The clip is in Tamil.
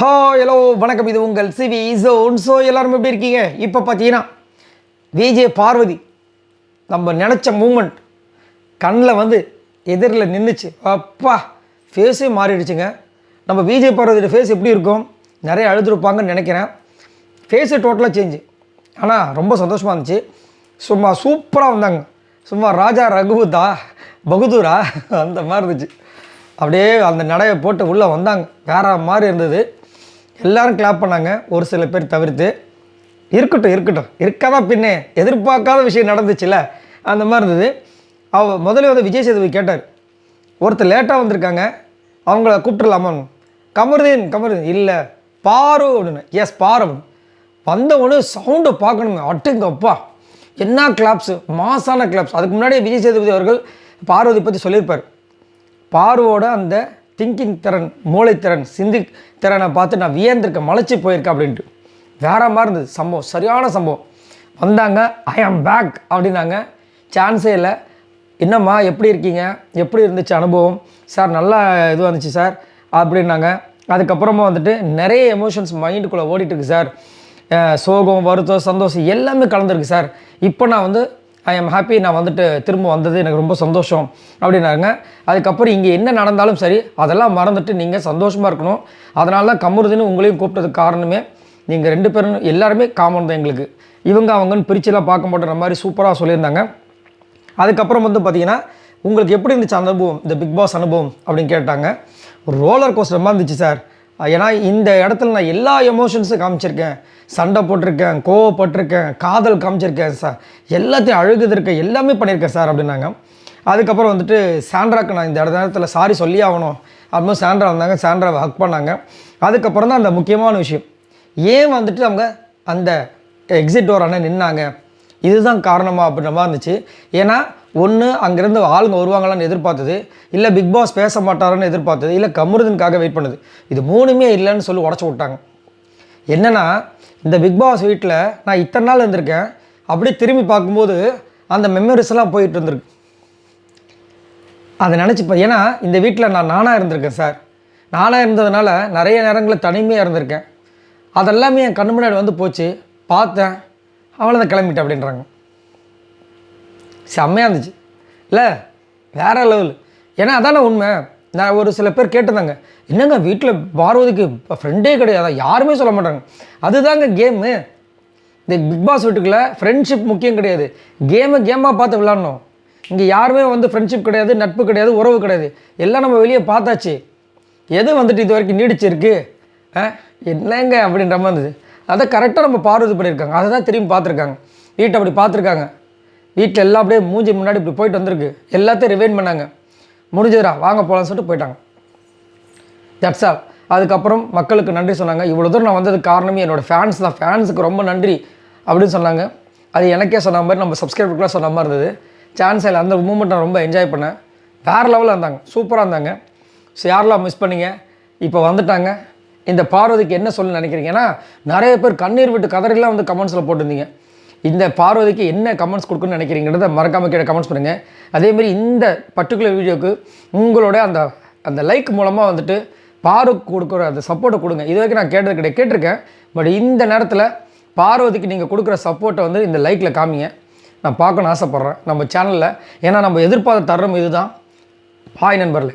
ஹோ ஹலோ வணக்கம். இது உங்கள் சிவி ஜோன் ஸோ எல்லாரும் எப்படி இருக்கீங்க? இப்போ பார்த்தீங்கன்னா விஜே பார்வதி நம்ம நினச்ச மூமெண்ட் கண்ணில் வந்து எதிரில் நின்றுச்சு அப்பா ஃபேஸே மாறிடுச்சுங்க. நம்ம விஜய் பார்வதியோட ஃபேஸ் எப்படி இருக்கும்? நிறைய அழுதுருப்பாங்கன்னு நினைக்கிறேன். ஃபேஸு டோட்டலாக சேஞ்சு ஆனால் ரொம்ப சந்தோஷமாக இருந்துச்சு. சும்மா சூப்பராக வந்தாங்க. சும்மா ராஜா ரகுதா பகுதூரா அந்த மாதிரி இருந்துச்சு. அப்படியே அந்த நடையை போட்டு உள்ளே வந்தாங்க. வேற மாதிரி இருந்தது. எல்லாரும் கிளாப் பண்ணாங்க. ஒரு சில பேர் தவிர்த்து இருக்கட்டும் இருக்கட்டும். இருக்காதா பின்னே? எதிர்பார்க்காத விஷயம் நடந்துச்சுல்ல அந்த மாதிரி இருந்தது. அவ முதல்ல வந்து விஜய் சேதுபதி கேட்டார். ஒருத்தர் லேட்டாக வந்திருக்காங்க. அவங்கள கூப்பிட்டுலாமா கமருதீன் கமருதீன். இல்லை பாரு அப்படின்னு. எஸ் பாரு அப்படின்னு. வந்தவொடனே சவுண்டை பார்க்கணுங்க. அட்டுங்கப்பா என்ன கிளாப்ஸு மாசான கிளாப்ஸ் அதுக்கு முன்னாடியே விஜய் சேதுபதி அவர்கள் பார்வதி பற்றி சொல்லியிருப்பார். பார்வோட அந்த திங்கிங் திறன் மூளைத்திறன் சிந்தி திறனை பார்த்து நான் வியந்திருக்க மலைச்சி போயிருக்கேன் அப்படின்ட்டு. வேற மாதிரி இருந்தது. சம்பவம் சரியான சம்பவம். வந்தாங்க ஐ ஆம் பேக் அப்படின்னாங்க. சான்ஸே இல்லை. என்னம்மா எப்படி இருக்கீங்க? எப்படி இருந்துச்சு அனுபவம்? சார் நல்லா இது வந்துச்சு சார். அப்படின்னாங்க. அதுக்கப்புறமா வந்துட்டு நிறைய எமோஷன்ஸ் மைண்டுக்குள்ளே ஓடிட்டுருக்கு சார். சோகம் வருத்தம் சந்தோஷம் எல்லாமே கலந்துருக்கு சார். இப்போ நான் வந்து ஐ எம் ஹாப்பி நான் வந்துட்டு திரும்ப வந்தது எனக்கு ரொம்ப சந்தோஷம் அப்படின்னாங்க அதுக்கப்புறம் இங்கே என்ன நடந்தாலும் சரி அதெல்லாம் மறந்துட்டு நீங்கள் சந்தோஷமாக இருக்கணும். அதனால தான் கமருதுன்னு உங்களையும் கூப்பிட்டதுக்கு காரணமே நீங்கள் ரெண்டு பேரும் எல்லாருமே காமன் தான் எங்களுக்கு. இவங்க அவங்கன்னு பிரிச்சுலாம் பார்க்க மாட்டேற மாதிரி சூப்பராக சொல்லியிருந்தாங்க. அதுக்கப்புறம் வந்து பார்த்தீங்கன்னா உங்களுக்கு எப்படி இருந்துச்சு அனுபவம்? இந்த பிக் பாஸ் அனுபவம் அப்படின்னு கேட்டாங்க. ஒரு ரோலர் கோஸ்டர் மாதிரி இருந்துச்சு சார். ஏன்னா இந்த இடத்துல நான் எல்லா எமோஷன்ஸும் காமிச்சிருக்கேன். சண்டை போட்டிருக்கேன் கோவப்பட்டிருக்கேன் காதல் காமிச்சிருக்கேன் சார் எல்லாத்தையும் அழுகுதிருக்கேன் எல்லாமே பண்ணியிருக்கேன் சார் அப்படின்னாங்க. அதுக்கப்புறம் வந்துட்டு சாண்ட்ராக்கு நான் இந்த இடத்துல சாரி சொல்லி ஆகணும். அப்படின்னு சாண்ட்ரா வந்தாங்க சாண்ட்ராவை ஹக் பண்ணாங்க. அதுக்கப்புறம் தான் அந்த முக்கியமான விஷயம். ஏன் வந்துட்டு அவங்க அந்த எக்ஸிட் டோர் அண்ணன் நின்னாங்க? இதுதான் காரணமாக அப்படின்ற மாதிரி இருந்துச்சு. ஏன்னா ஒன்று அங்கேருந்து ஆளுங்க வருவாங்களான்னு எதிர்பார்த்தது. இல்லை பிக் பாஸ் பேச மாட்டாரான்னு எதிர்பார்த்தது. இல்லை கமருதனுக்காக வெயிட் பண்ணுது. இது மூணுமே இல்லைன்னு சொல்லி உடச்சி விட்டாங்க. என்னென்னா இந்த பிக் பாஸ் வீட்டில் நான் இத்தனை நாள் இருந்திருக்கேன். அப்படியே திரும்பி பார்க்கும்போது அந்த மெமரிஸ்லாம் போயிட்டு இருந்திருக்கு. அதை நினச்சிப்பேன் ஏன்னா இந்த வீட்டில் நான் நானாக இருந்திருக்கேன் சார் நானாக இருந்ததுனால நிறைய நேரங்களில் தனிமையாக இருந்திருக்கேன். அதெல்லாமே என் கண்ணு முன்னாடி வந்து போச்சு. பார்த்தேன். அவ்வளோதான் கிளம்பிட்டேன் அப்படின்றாங்க. செம்மையாக இருந்துச்சு. இல்லை வேறு லெவல் ஏன்னா அதான உண்மை. நான் ஒரு சில பேர் கேட்டிருந்தாங்க என்னங்க வீட்டில் பார்வதிக்கு ஃப்ரெண்டே கிடையாது. யாருமே சொல்ல மாட்டாங்க. அதுதாங்க கேமு இந்த பிக் பாஸ் வீட்டுக்குள்ளே ஃப்ரெண்ட்ஷிப் முக்கியம் கிடையாது. கேமை கேமாக பார்த்து விளாட்ணும் இங்கே யாருமே வந்து ஃப்ரெண்ட்ஷிப் கிடையாது நட்பு கிடையாது உறவு கிடையாது. எல்லாம் நம்ம வெளியே பார்த்தாச்சு. எது வந்துட்டு இது வரைக்கும் நீடிச்சிருக்கு? ஆ என்னங்க அப்படின்ற மாதிரி இருந்தது. அதை கரெக்டாக நம்ம பார்வதி பண்ணியிருக்காங்க. அதை தான் திரும்பி பார்த்துருக்காங்க. வீட்டை அப்படி பார்த்துருக்காங்க. வீட்டில் எல்லாம் அப்படியே மூஞ்சி முன்னாடி இப்படி போயிட்டு வந்திருக்கு. எல்லாத்தையும் ரிவைன் பண்ணாங்க. முடிஞ்சதுரா வாங்க போகலான்னு சொல்லிட்டு போயிட்டாங்க. தட்ஸ் ஆல் அதுக்கப்புறம் மக்களுக்கு நன்றி சொன்னாங்க. இவ்வளோ தூரம் நான் வந்ததுக்கு காரணமே என்னோடய ஃபேன்ஸ் தான். ஃபேன்ஸுக்கு ரொம்ப நன்றி அப்படின்னு சொன்னாங்க. அது எனக்கே சொன்ன மாதிரி நம்ம சப்ஸ்கிரைபருக்குலாம் சொன்ன மாதிரி இருந்தது. சான்ஸ் இல்லை அந்த மூமெண்ட் நான் ரொம்ப என்ஜாய் பண்ணேன். வேறு லெவலில் இருந்தாங்க. சூப்பராக இருந்தாங்க. ஸோ யாரெல்லாம் மிஸ் பண்ணீங்க? இப்போ வந்துட்டாங்க. இந்த பார்வதிக்கு என்ன சொல்ல நினைக்கிறீங்க ஏன்னா நிறைய பேர் கண்ணீர் விட்டு கதறெல்லாம் வந்து கமெண்ட்ஸில் போட்டிருந்தீங்க. இந்த பார்வதிக்கு என்ன கமெண்ட்ஸ் கொடுக்கணும்னு நினைக்கிறீங்கிறத மறக்காமல் கீழே கமெண்ட்ஸ் பண்ணுங்கள் அதேமாரி இந்த பர்டிகுலர் வீடியோக்கு உங்களோட அந்த அந்த லைக் மூலமாக வந்துட்டு பாருக்கு கொடுக்குற அந்த சப்போர்ட்டை கொடுங்க. இது வரைக்கும் நான் கேட்டது கிடையாது கேட்டிருக்கேன். பட் இந்த நேரத்தில் பார்வதிக்கு நீங்கள் கொடுக்குற சப்போர்ட்டை வந்து இந்த லைக்கில் காமிங்க. நான் பார்க்கணும்னு ஆசைப்பட்றேன். நம்ம சேனலில் ஏன்னா நம்ம எதிர்பார்த்த தரம் இதுதான். பாய் நண்பர்களே.